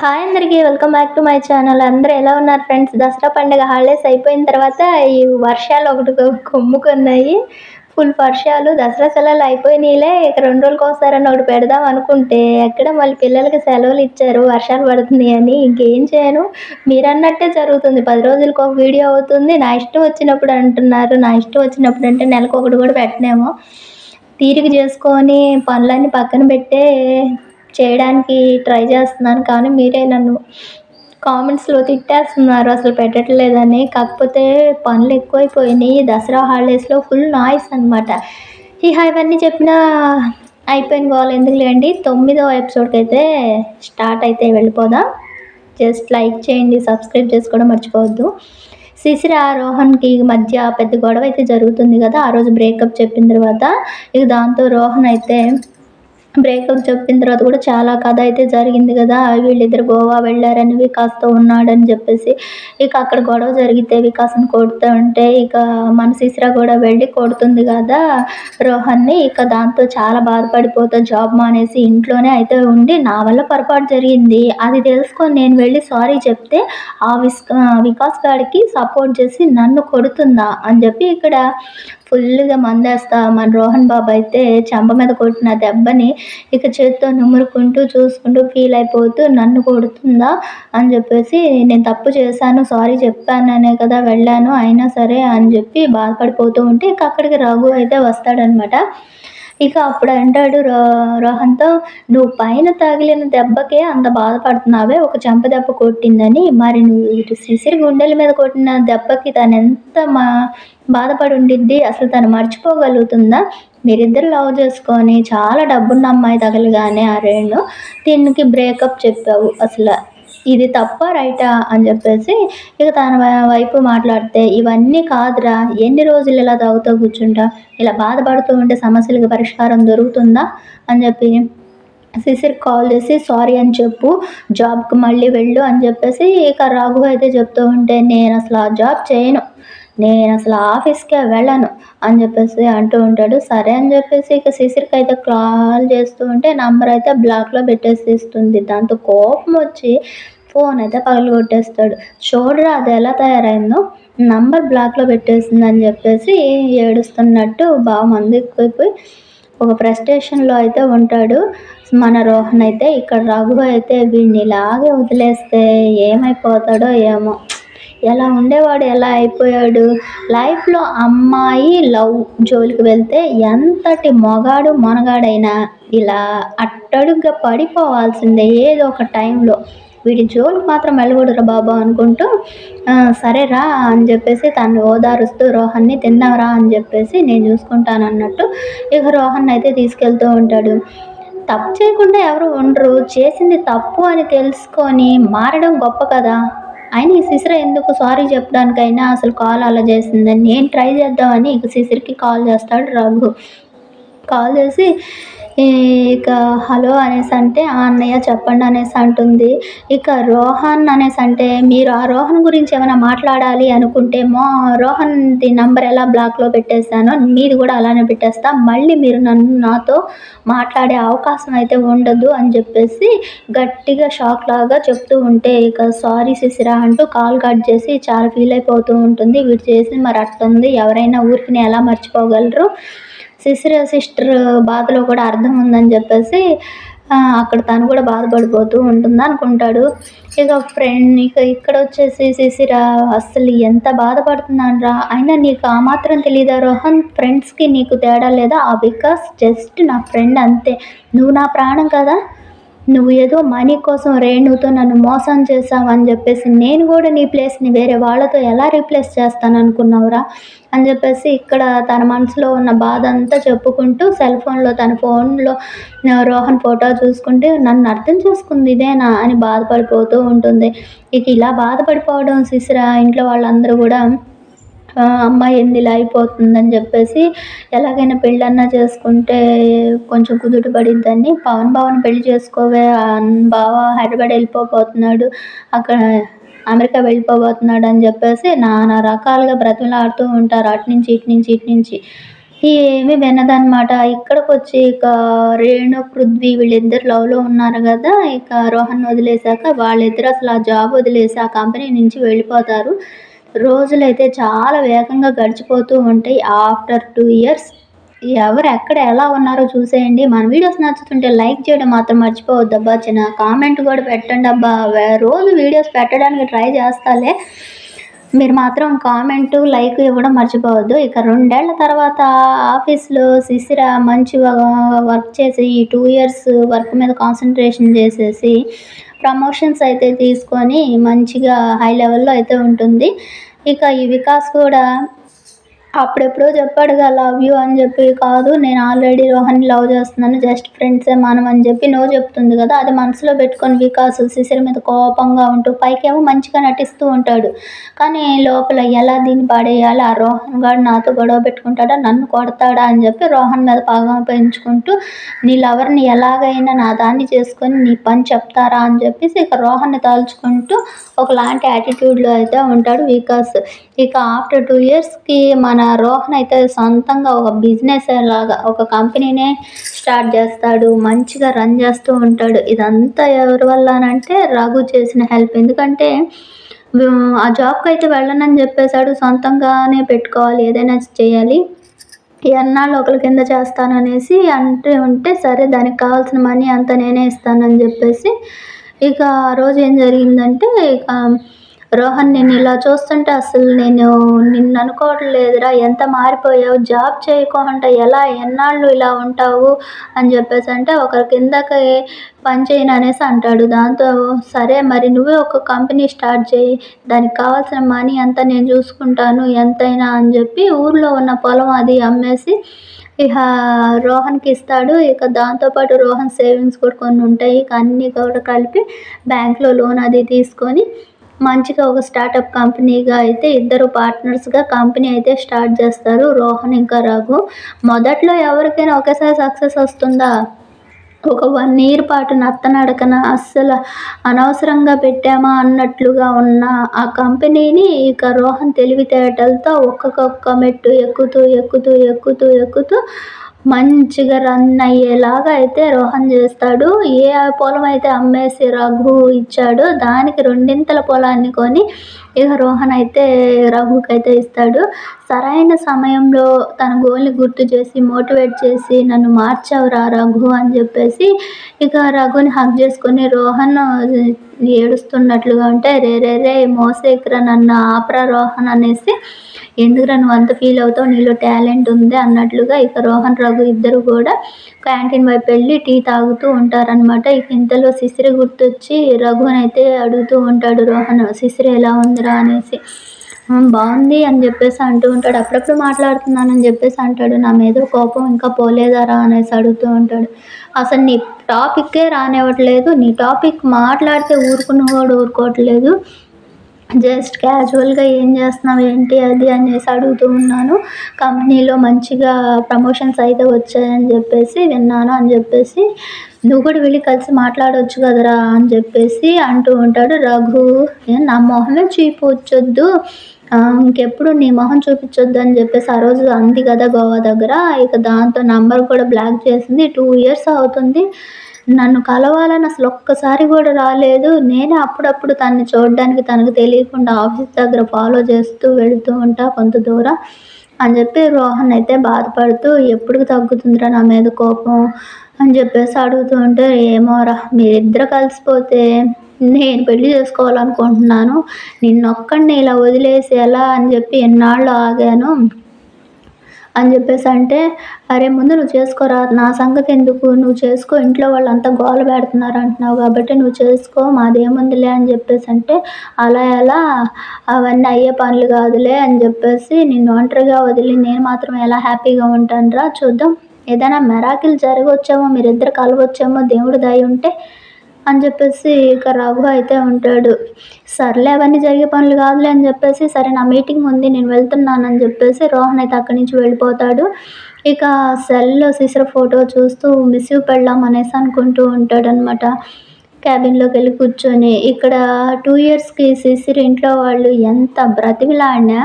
Hi అందరికీ welcome back to my channel. అందరూ ఎలా ఉన్నారు ఫ్రెండ్స్? దసరా పండుగ హాలిడేస్ అయిపోయిన తర్వాత ఈ వర్షాలు ఒకటి కొమ్ముకున్నాయి. ఫుల్ వర్షాలు దసరా సెలవులు అయిపోయినాయిలే. ఇక రెండు రోజులకి వస్తారని ఒకటి పెడదాం అనుకుంటే ఎక్కడ మళ్ళీ పిల్లలకి సెలవులు ఇచ్చారు వర్షాలు పడుతుంది అని ఇంకేం చేయను. మీరు అన్నట్టే జరుగుతుంది. పది రోజులకు ఒక వీడియో అవుతుంది. నా ఇష్టం వచ్చినప్పుడు అంటున్నారు. నా ఇష్టం వచ్చినప్పుడు అంటే నెలకు ఒకటి కూడా పెట్టినేమో. తీరిక చేసుకొని పనులన్నీ పక్కన పెట్టే చేయడానికి ట్రై చేస్తున్నాను కానీ మీరే నన్ను కామెంట్స్లో తిట్టేస్తున్నారు అసలు పెట్టట్లేదని. కాకపోతే పనులు ఎక్కువైపోయినాయి దసరా హాలిడేస్లో ఫుల్ నాయిస్ అనమాట ఈ ఇవన్నీ చెప్పినా అయిపోయిన గోల్ ఎందుకు లేండి తొమ్మిదో ఎపిసోడ్కి అయితే స్టార్ట్ అయితే వెళ్ళిపోదాం. జస్ట్ లైక్ చేయండి సబ్స్క్రైబ్ చేసుకోవడం మర్చిపోవద్దు. శిశిర రోహన్కి మధ్య పెద్ద గొడవ అయితే జరుగుతుంది కదా ఆ రోజు బ్రేకప్ చెప్పిన తర్వాత. ఇక దాంతో రోహన్ అయితే బ్రేకప్ చెప్పిన తర్వాత కూడా చాలా కథ అయితే జరిగింది కదా వీళ్ళిద్దరు గోవా వెళ్ళారని వికాస్తో ఉన్నాడని చెప్పేసి. ఇక అక్కడ గొడవ జరిగితే వికాస్ని కొడుతూ ఉంటే ఇక మన శిశిర కూడా వెళ్ళి కొడుతుంది కదా రోహన్ని. ఇక దాంతో చాలా బాధపడిపోతా జాబ్ మానేసి ఇంట్లోనే అయితే ఉండి నా వల్ల పొరపాటు జరిగింది. అది తెలుసుకొని నేను వెళ్ళి సారీ చెప్తే ఆ విస్ వికాస్ గారికి సపోర్ట్ చేసి నన్ను కొడుతుందా అని చెప్పి ఇక్కడ ఫుల్గా మందేస్తా మన రోహన్ బాబు అయితే చెంప మీద కొట్టిన దెబ్బని ఇక చేత్తో నుమురుకుంటూ చూసుకుంటూ ఫీల్ అయిపోతూ నన్ను కొడుతుందా అని చెప్పేసి నేను తప్పు చేశాను సారీ చెప్పాననే కదా వెళ్ళాను అయినా సరే అని చెప్పి బాధపడిపోతూ ఉంటే ఇక అక్కడికి రఘు అయితే వస్తాడనమాట ఇక అప్పుడు అంటాడు రో రోహన్తో నువ్వు పైన తగిలిన దెబ్బకే అంత బాధపడుతున్నావే ఒక చెంప దెబ్బ కొట్టిందని. మరి నువ్వు ఇటు గుండెల మీద కొట్టిన దెబ్బకి తను ఎంత మా బాధపడి ఉండిద్ది? అసలు తను మర్చిపోగలుగుతుందా? మీరిద్దరు లవ్ చేసుకొని చాలా డబ్బున్న అమ్మాయి తగలగానే ఆ రేణు దీనికి బ్రేకప్ చెప్పావు. అసలు ఇది తప్ప రైటా అని చెప్పేసి ఇక తన వైపు మాట్లాడితే ఇవన్నీ కాదురా ఎన్ని రోజులు ఇలా తాగుతూ కూర్చుంటా? ఇలా బాధపడుతూ ఉంటే సమస్యలకు పరిష్కారం దొరుకుతుందా? అని చెప్పి సిసిర్ కాల్ చేసి సారీ అని చెప్పు జాబ్కి మళ్ళీ వెళ్ళు అని చెప్పేసి ఇక రాఘు అయితే చెప్తూ ఉంటే నేను అసలు ఆ జాబ్ చేయను. నేను అసలు ఆఫీస్కే వెళ్ళను అని చెప్పేసి అంటూ ఉంటాడు. సరే అని చెప్పేసి ఇక సిసిరికి అయితే కాల్ చేస్తూ ఉంటే నంబర్ అయితే బ్లాక్లో పెట్టేసి ఇస్తుంది. దాంతో కోపం వచ్చి ఫోన్ అయితే పగలు కొట్టేస్తాడు చూడరా అది ఎలా తయారైందో? నంబర్ బ్లాక్లో పెట్టేసిందని చెప్పేసి ఏడుస్తున్నట్టు బాగా మంది ఒక ప్రెస్టేషన్లో అయితే ఉంటాడు. మన రోహన్ అయితే ఇక్కడ రఘు అయితే వీడిని ఇలాగే వదిలేస్తే ఏమైపోతాడో ఏమో. ఎలా ఉండేవాడు ఎలా అయిపోయాడు? లైఫ్లో అమ్మాయి లవ్ జోలికి వెళ్తే ఎంతటి మొగాడు మొనగాడైనా ఇలా అట్టడుగ్గా పడిపోవాల్సిందే ఏదో ఒక టైంలో. వీడి జోలికి మాత్రం వెళ్ళకూడదురా బాబా అనుకుంటూ సరేరా అని చెప్పేసి తను ఓదారుస్తూ రోహన్ని తిన్నారా అని చెప్పేసి నేను చూసుకుంటాను అన్నట్టు ఇక రోహన్ అయితే తీసుకెళ్తూ ఉంటాడు. తప్పు చేయకుండా ఎవరు ఉండరు. చేసింది తప్పు అని తెలుసుకొని మారడం గొప్ప కదా. అయినా ఈ సిసిర ఎందుకు సారీ చెప్పడానికైనా అసలు కాల్ అలా చేసిందని నేను ట్రై చేద్దామని ఇక సిసిరికి కాల్ చేస్తాడు రఘు. కాల్ చేసి ఇక హలో అనేసి అంటే ఆ అన్నయ్య చెప్పండి అనేసి అంటుంది. ఇక రోహన్ అనేసి అంటే మీరు ఆ రోహన్ గురించి ఏమైనా మాట్లాడాలి అనుకుంటే మా రోహన్ది నంబర్ ఎలా బ్లాక్లో పెట్టేస్తానో మీది కూడా అలానే పెట్టేస్తా. మళ్ళీ మీరు నన్ను నాతో మాట్లాడే అవకాశం అయితే ఉండదు అని చెప్పేసి గట్టిగా షాక్ లాగా చెప్తూ ఉంటే ఇక సారీ సిసిరా అంటూ కాల్ కట్ చేసి చాలా ఫీల్ అయిపోతూ ఉంటుంది. వీడు చేసి మరి అట్టుంది ఎవరైనా ఊరికి ఎలా మర్చిపోగలరు? సిస్టర్ సిస్టర్ బాధలో కూడా అర్థం ఉందని చెప్పేసి అక్కడ తను కూడా బాధపడిపోతూ ఉంటుంది అనుకుంటాడు. ఇక ఫ్రెండ్ ఇక ఇక్కడ వచ్చేసి శిశిర అస్సలు ఎంత బాధపడుతున్నాను రా అయినా నీకు ఆ మాత్రం తెలియదా రోహన్? ఫ్రెండ్స్కి నీకు తేడా లేదా? ఆ బికాస్ జస్ట్ నా ఫ్రెండ్ అంతే. నువ్వు నా ప్రాణం కదా? నువ్వు ఏదో మనీ కోసం రేణుతో నన్ను మోసం చేసావు అని చెప్పేసి నేను కూడా నీ ప్లేస్ని వేరే వాళ్ళతో ఎలా రీప్లేస్ చేస్తాను అనుకున్నావురా అని చెప్పేసి ఇక్కడ తన మనసులో ఉన్న బాధ అంతా చెప్పుకుంటూ సెల్ ఫోన్లో తన ఫోన్లో రోహన్ ఫోటో చూసుకుంటే నన్ను అర్థం చేసుకుంది ఇదేనా అని బాధపడిపోతూ ఉంటుంది. ఇక ఇలా బాధపడిపోవడం శిశిర ఇంట్లో వాళ్ళందరూ కూడా అమ్మాయి ఏంది ఇలా అయిపోతుందని చెప్పేసి ఎలాగైనా పెళ్ళన్నా చేసుకుంటే కొంచెం కుదుట పడిద్దని పవన్ బావని పెళ్ళి చేసుకోవే బావ హైదరాబాద్ వెళ్ళిపోబోతున్నాడు అక్కడ అమెరికా వెళ్ళిపోబోతున్నాడు అని చెప్పేసి నానా రకాలుగా బ్రతిమలాడుతూ ఉంటారు. అటు నుంచి ఇటు నుంచి ఇటు నుంచి. ఏమి వినదనమాట ఇక్కడికి వచ్చి ఇక రేణు పృథ్వీ వీళ్ళిద్దరు లవ్లో ఉన్నారు కదా ఇక రోహన్ వదిలేశాక వాళ్ళిద్దరు అసలు ఆ జాబ్ వదిలేసి ఆ కంపెనీ నుంచి వెళ్ళిపోతారు. రోజులైతే చాలా వేగంగా గడిచిపోతూ ఉంటాయి ఆఫ్టర్ టూ ఇయర్స్. ఎవరు ఎక్కడ ఎలా ఉన్నారో చూసేయండి. మన వీడియోస్ నచ్చుతుంటే లైక్ చేయడం మాత్రం మర్చిపోవద్దు అబ్బా. చిన్న కామెంట్ కూడా పెట్టండి అబ్బా. రోజు వీడియోస్ పెట్టడానికి ట్రై చేస్తాలే. మీరు మాత్రం కామెంట్ లైక్ ఇవ్వడం మర్చిపోవద్దు. ఇక రెండేళ్ళ తర్వాత ఆఫీస్లో శిశిర మంచి వర్క్ చేసి ఈ టూ ఇయర్స్ వర్క్ మీద కాన్సన్ట్రేషన్ చేసేసి ప్రమోషన్స్ అయితే తీసుకొని మంచిగా హై లెవెల్లో అయితే ఉంటుంది. ఇక ఈ వికాస్ కూడా అప్పుడెప్పుడో చెప్పాడుగా లవ్ యూ అని చెప్పి కాదు. నేను ఆల్రెడీ రోహన్ని లవ్ చేస్తున్నాను. జస్ట్ ఫ్రెండ్సే మనం అని చెప్పి నో చెప్తుంది కదా. అది మనసులో పెట్టుకొని వికాస్ శిశిర మీద కోపంగా ఉంటూ పైకేమో మంచిగా నటిస్తూ ఉంటాడు. కానీ లోపల ఎలా దీన్ని పడేయాలి? ఆ రోహన్ గారు నాతో గొడవ పెట్టుకుంటాడా? నన్ను కొడతాడా? అని చెప్పి రోహన్ మీద పాగం పెంచుకుంటూ నీ లవర్ని ఎలాగైనా నా దాన్ని చేసుకొని నీ పని చెప్తారా? అని చెప్పేసి ఇక రోహన్ని తలుచుకుంటూ ఒకలాంటి యాటిట్యూడ్లో అయితే ఉంటాడు వికాస్. ఇక ఆఫ్టర్ టూ ఇయర్స్కి మన రోహన్ అయితే సొంతంగా ఒక బిజినెస్ లాగా ఒక కంపెనీనే స్టార్ట్ చేస్తాడు మంచిగా రన్ చేస్తూ ఉంటాడు. ఇదంతా ఎవరి వల్ల అంటే రఘు చేసిన హెల్ప్ ఎందుకంటే ఆ జాబ్కి అయితే వెళ్ళనని చెప్పేశాడు. సొంతంగానే పెట్టుకోవాలి ఏదైనా చేయాలి. ఎన్నాళ్ళు ఒకరి కింద చేస్తాననేసి అంటే ఉంటే సరే దానికి కావాల్సిన మనీ అంతా నేనే ఇస్తానని చెప్పేసి ఇక ఆ రోజు ఏం జరిగిందంటే ఇక రోహన్ నేను ఇలా చూస్తుంటే అసలు నేను నిన్ను అనుకోవడం లేదురా ఎంత మారిపోయావు? జాబ్ చేయకుండా ఎలా ఎన్నాళ్ళు ఇలా ఉంటావు అని చెప్పేసి అంటే ఒకరి కిందకి పని చేయను అనేసి అంటాడు. దాంతో సరే మరి నువ్వే ఒక కంపెనీ స్టార్ట్ చేయి. దానికి కావాల్సిన మనీ అంతా నేను చూసుకుంటాను ఎంతైనా అని చెప్పి ఊర్లో ఉన్న పొలం అది అమ్మేసి ఇక రోహన్కి ఇస్తాడు. ఇక దాంతోపాటు రోహన్ సేవింగ్స్ కూడా కొన్ని ఉంటాయి. ఇక అన్నీ కూడా కలిపి బ్యాంక్లో లోన్ అది తీసుకొని మంచిగా ఒక స్టార్టప్ కంపెనీగా అయితే ఇద్దరు పార్ట్నర్స్గా కంపెనీ అయితే స్టార్ట్ చేస్తారు. రోహన్ ఇంకా రఘు. మొదట్లో ఎవరికైనా ఒకేసారి సక్సెస్ వస్తుందా? ఒక వన్ ఇయర్ పాటు నత్తనడకన అస్సలు అనవసరంగా పెట్టామా అన్నట్లుగా ఉన్న ఆ కంపెనీని ఇక రోహన్ తెలివితేటలతో ఒక్కొక్క మెట్టు ఎక్కుతూ ఎక్కుతూ ఎక్కుతూ ఎక్కుతూ మంచిగా రన్ అయ్యేలాగా అయితే రోహన్ చేస్తాడు. ఏ పొలం అయితే అమ్మేసి రఘు ఇచ్చాడో దానికి రెండింతల పొలాన్ని కొని ఇక రోహన్ అయితే రఘుకైతే ఇస్తాడు. సరైన సమయంలో తన గోల్ని గుర్తు చేసి మోటివేట్ చేసి నన్ను మార్చావురా రఘు అని చెప్పేసి ఇక రఘుని హక్ చేసుకొని రోహన్ ఏడుస్తున్నట్లుగా ఉంటే రే రే రే మోసేకరా నన్ను ఆపరా రోహన్ అనేసి ఎందుకురా నువ్వు అంత ఫీల్ అవుతావు? నీలో టాలెంట్ ఉంది అన్నట్లుగా ఇక రోహన్ రఘు ఇద్దరు కూడా క్యాంటీన్ వైపు వెళ్ళి టీ తాగుతూ ఉంటారనమాట ఇక ఇంతలో శిశిరి గుర్తొచ్చి రఘునైతే అడుగుతూ ఉంటాడు రోహన్ శిశిరి ఎలా ఉందిరా? అనేసి. బాగుంది అని చెప్పేసి అంటూ ఉంటాడు. అప్పుడప్పుడు మాట్లాడుతున్నానని చెప్పేసి అంటాడు. నా మీద కోపం ఇంకా పోలేదారా? అనేసి అడుగుతూ ఉంటాడు. అసలు నీ టాపిక్కే రానివ్వట్లేదు. నీ టాపిక్ మాట్లాడితే ఊరుకున్నవాడు ఊరుకోవట్లేదు. జస్ట్ క్యాజువల్గా ఏం చేస్తున్నావు ఏంటి అది? అనేసి అడుగుతూ ఉన్నాను. కంపెనీలో మంచిగా ప్రమోషన్స్ అయితే వచ్చాయని చెప్పేసి విన్నాను అని చెప్పేసి నువ్వు కూడా వెళ్ళి కలిసి మాట్లాడవచ్చు కదరా? అని చెప్పేసి అంటూ ఉంటాడు రఘు. నా మొహమే చూపించొద్దు ఇంకెప్పుడు నీ మొహం చూపించొద్దు అని చెప్పేసి ఆ రోజు అంది కదా గోవా దగ్గర. ఇక దాంతో నంబర్ కూడా బ్లాక్ చేసింది. టూ ఇయర్స్ అవుతుంది. నన్ను కలవాలని అసలు ఒక్కసారి కూడా రాలేదు. నేనే అప్పుడప్పుడు తన్ని చూడడానికి తనకు తెలియకుండా ఆఫీస్ దగ్గర ఫాలో చేస్తూ వెళుతూ ఉంటా కొంత దూరం అని చెప్పి రోహన్ అయితే బాధపడుతూ ఎప్పుడు తగ్గుతుందిరా నా మీద కోపం? అని చెప్పేసి అడుగుతూ ఉంటే ఏమోరా మీరిద్దరు కలిసిపోతే నేను పెళ్ళి చేసుకోవాలనుకుంటున్నాను. నిన్నొక్కడిని ఇలా వదిలేసి ఎలా అని చెప్పి ఎన్నాళ్ళు ఆగాను. అని చెప్పేసి అంటే అరే ముందు నువ్వు చేసుకోరా నా సంగతి ఎందుకు? నువ్వు చేసుకో ఇంట్లో వాళ్ళంతా గోల పెడుతున్నారు అంటున్నావు కాబట్టి నువ్వు చేసుకో మాదేముందిలే అని చెప్పేసి అంటే అలా ఎలా అవన్నీ అయ్యే పనులు కాదులే అని చెప్పేసి నిన్ను ఒంటరిగా వదిలి నేను మాత్రం ఎలా హ్యాపీగా ఉంటాను చూద్దాం. ఏదైనా మెరాకిల్ జరగవచ్చేమో మీరిద్దరు కలవచ్చేమో దేవుడు దయ ఉంటే అని చెప్పేసి ఇక రఘు అయితే ఉంటాడు. సర్లే అవన్నీ జరిగే పనులు కాదులే అని చెప్పేసి సరే నా మీటింగ్ ఉంది నేను వెళ్తున్నానని చెప్పేసి రోహన్ అయితే అక్కడి నుంచి వెళ్ళిపోతాడు. ఇక సెల్లో సిసర ఫోటో చూస్తూ మిస్ యూ పెళ్ళాం అనేసి అనుకుంటూ ఉంటాడనమాట క్యాబిన్లోకి వెళ్ళి కూర్చొని ఇక్కడ టూ ఇయర్స్కి సిసిర్ ఇంట్లో వాళ్ళు ఎంత బ్రతిమిలాడినా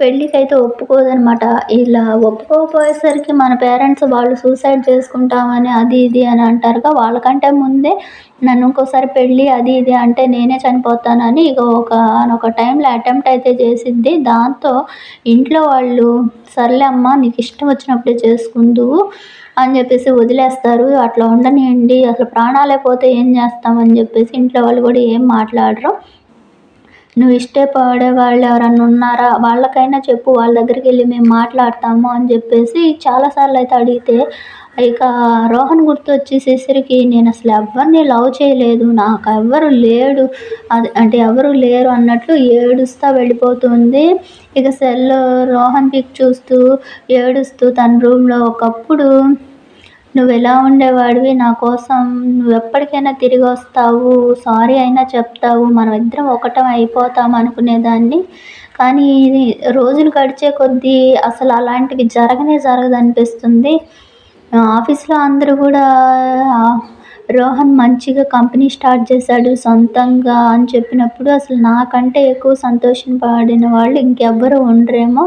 పెళ్ళికైతే ఒప్పుకోదనమాట ఇలా ఒప్పుకోకపోయేసరికి మన పేరెంట్స్ వాళ్ళు సూసైడ్ చేసుకుంటామని అది ఇది అని అంటారుగా వాళ్ళకంటే ముందే నన్ను ఇంకోసారి పెళ్ళి అది ఇది అంటే నేనే చనిపోతానని ఇక ఒక ఒక టైంలో అటెంప్ట్ అయితే చేసింది దాంతో ఇంట్లో వాళ్ళు సర్లే అమ్మ నీకు ఇష్టం వచ్చినప్పుడే చేసుకుందువు అని చెప్పేసి వదిలేస్తారు. అట్లా ఉండనియండి అసలు ప్రాణాలే పోతే ఏం చేస్తామని చెప్పేసి ఇంట్లో వాళ్ళు కూడా ఏం మాట్లాడరు. నువ్వు ఇష్టపడే వాళ్ళు ఎవరన్నా ఉన్నారా? వాళ్ళకైనా చెప్పు వాళ్ళ దగ్గరికి వెళ్ళి మేము మాట్లాడతాము అని చెప్పేసి చాలాసార్లు అయితే అడిగితే ఇక రోహన్ గుర్తు వచ్చేసేసరికి నేను అసలు ఎవరిని లవ్ చేయలేదు నాకు ఎవ్వరు లేడు అది అంటే ఎవరు లేరు అన్నట్లు ఏడుస్తూ వెళ్ళిపోతుంది. ఇక సెల్ రోహన్ పిక్ చూస్తూ ఏడుస్తూ తన రూమ్లో ఒకప్పుడు నువ్వు ఎలా ఉండేవాడివి? నా కోసం నువ్వు ఎప్పటికైనా తిరిగి వస్తావు. సారీ అయినా చెప్తావు. మనం ఇద్దరం ఒకటం అయిపోతాం అనుకునేదాన్ని. కానీ రోజులు గడిచే కొద్దీ అసలు అలాంటివి జరగనే జరగదు అనిపిస్తుంది ఆఫీస్లో అందరూ కూడా రోహన్ మంచిగా కంపెనీ స్టార్ట్ చేశాడు సొంతంగా అని చెప్పినప్పుడు అసలు నాకంటే ఎక్కువ సంతోషం పడిన వాళ్ళు ఇంకెవ్వరు ఉండరేమో.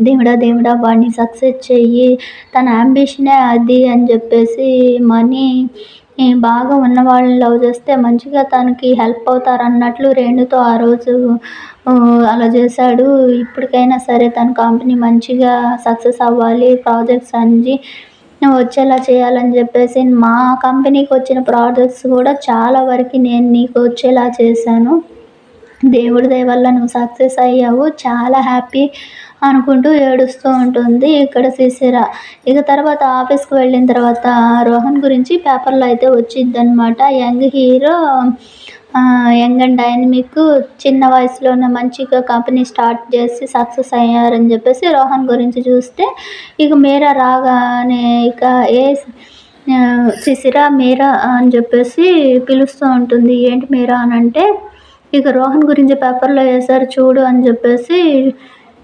దేవుడా దేవుడా వాడిని సక్సెస్ చెయ్యి. తన అంబిషనే అది అని చెప్పేసి మనీ బాగా ఉన్న వాళ్ళని లవ్ చేస్తే మంచిగా తనకి హెల్ప్ అవుతారు అన్నట్లు రేణుతో ఆ రోజు అలా చేశాడు. ఇప్పటికైనా సరే తన కంపెనీ మంచిగా సక్సెస్ అవ్వాలి ప్రాజెక్ట్స్ అన్ని వచ్చేలా చేయాలని చెప్పేసి మా కంపెనీకి వచ్చిన ప్రాజెక్ట్స్ కూడా చాలా వరకు నేను నీకు వచ్చేలా చేశాను. దేవుడి దయ వల్ల నువ్వు సక్సెస్ అయ్యావు. చాలా హ్యాపీ అనుకుంటూ ఏడుస్తూ ఉంటుంది ఇక్కడ సీసీరా ఇక తర్వాత ఆఫీస్కి వెళ్ళిన తర్వాత రోహన్ గురించి పేపర్లో అయితే వచ్చిందనమాట young hero young and dynamic చిన్న వయసులోనే మంచిగా కంపెనీ స్టార్ట్ చేసి సక్సెస్ అయ్యారని చెప్పేసి రోహన్ గురించి చూస్తే ఇక మీరా రాగానే ఇక ఏ శిశిరా మీరా అని చెప్పేసి పిలుస్తూ ఉంటుంది. ఏంటి మీరా అని అంటే ఇక రోహన్ గురించి పేపర్లో వేశారు చూడు అని చెప్పేసి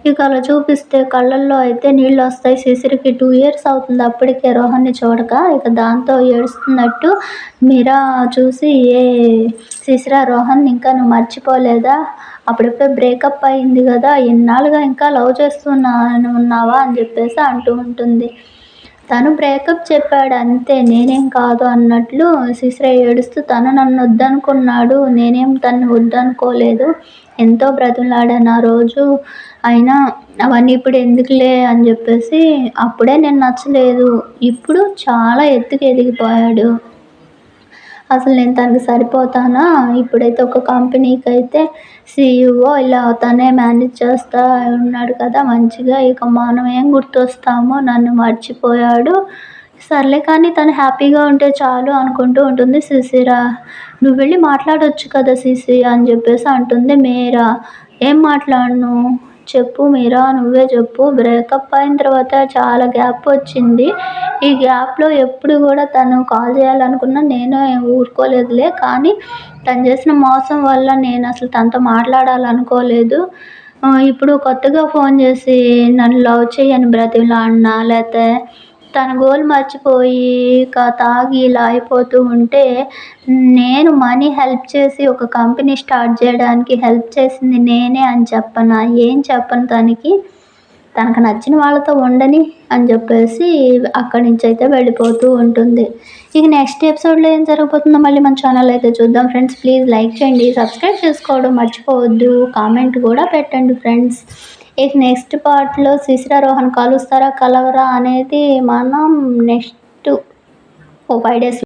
ఇక అలా చూపిస్తే కళ్ళల్లో అయితే నీళ్ళు వస్తాయి. శిశిరికి టూ ఇయర్స్ అవుతుంది. అప్పటికే రోహన్ని చూడక ఇక దాంతో ఏడుస్తున్నట్టు మీరా చూసి ఏ శిశిరా రోహన్ ఇంకా నువ్వు మర్చిపోలేదా? అప్పుడప్పుడే బ్రేకప్ అయింది కదా ఇన్నాళ్ళుగా ఇంకా లవ్ చేస్తున్నా ఉన్నావా అని చెప్పేసి అంటూ ఉంటుంది. తను బ్రేకప్ చెప్పాడు అంతే నేనేం కాదు అన్నట్లు శిశ్ర ఏడుస్తూ తను నన్ను వద్దనుకున్నాడు నేనేం తను వద్దనుకోలేదు. ఎంతో బ్రతులాడాను ఆ రోజు. అయినా అవన్నీ ఇప్పుడు ఎందుకులే అని చెప్పేసి అప్పుడే నేను నచ్చలేదు. ఇప్పుడు చాలా ఎత్తుకు ఎదిగిపోయాడు. అసలు నేను తనకి సరిపోతానా? ఇప్పుడైతే ఒక కంపెనీకి అయితే సీఈఓ ఇలా తనే మేనేజ్ చేస్తూ ఉన్నాడు కదా మంచిగా ఇక మనం ఏం గుర్తొస్తామో నన్ను మర్చిపోయాడు. సర్లే కానీ తను హ్యాపీగా ఉంటే చాలు అనుకుంటూ ఉంటుంది సిసిరా. నువ్వు వెళ్ళి మాట్లాడవచ్చు కదా సిసి అని చెప్పేసి అంటుంది మీరా. ఏం మాట్లాడను? చెప్పు మీరా నువ్వే చెప్పు. బ్రేకప్ అయిన తర్వాత చాలా గ్యాప్ వచ్చింది. ఈ గ్యాప్లో ఎప్పుడు కూడా తను కాల్ చేయాలనుకున్నా నేను ఊరుకోలేదులే. కానీ తను చేసిన మోసం వల్ల నేను అసలు తనతో మాట్లాడాలనుకోలేదు. ఇప్పుడు కొత్తగా ఫోన్ చేసి నన్ను లవ్ చేయని బ్రతిమలాడినా లేకపోతే తన గోల్ మర్చిపోయి తాగి ఇలా అయిపోతూ ఉంటే నేను మనీ హెల్ప్ చేసి ఒక కంపెనీ స్టార్ట్ చేయడానికి హెల్ప్ చేసింది నేనే అని చెప్పనా? ఏం చెప్పను తనకి? తనకు నచ్చిన వాళ్ళతో ఉండని అని చెప్పేసి అక్కడి నుంచి అయితే వెళ్ళిపోతూ ఉంటుంది. ఇక నెక్స్ట్ ఎపిసోడ్లో ఏం జరగబోతుందో మళ్ళీ మన ఛానల్ అయితే చూద్దాం ఫ్రెండ్స్. ప్లీజ్ లైక్ చేయండి సబ్స్క్రైబ్ చేసుకోవడం మర్చిపోవద్దు. కామెంట్ కూడా పెట్టండి ఫ్రెండ్స్. ఇక నెక్స్ట్ పార్ట్లో రోహన్ కలుస్తారా కలవరా అనేది మనం నెక్స్ట్ ఓ ఫైవ్ డేస్